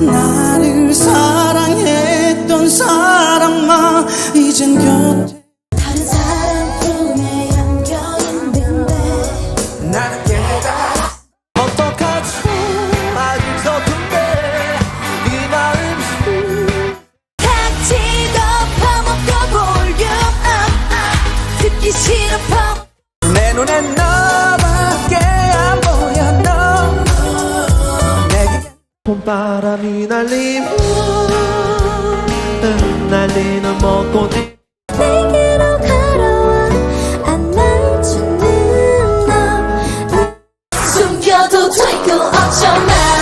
나를 사랑했던 사람아 이젠 곁에 다른 사람 품에 안겨 있는데. 나는 깨달아 어떡하지 아직 서툰데 이 마음이 같이 덮어먹고 볼륨 업 듣기 싫어 펑. 내 눈엔 너 바람이 날리며 흩날리는 벚꽃 내게로 걸어와 안아주는 너. 숨겨도 twinkle 어쩌나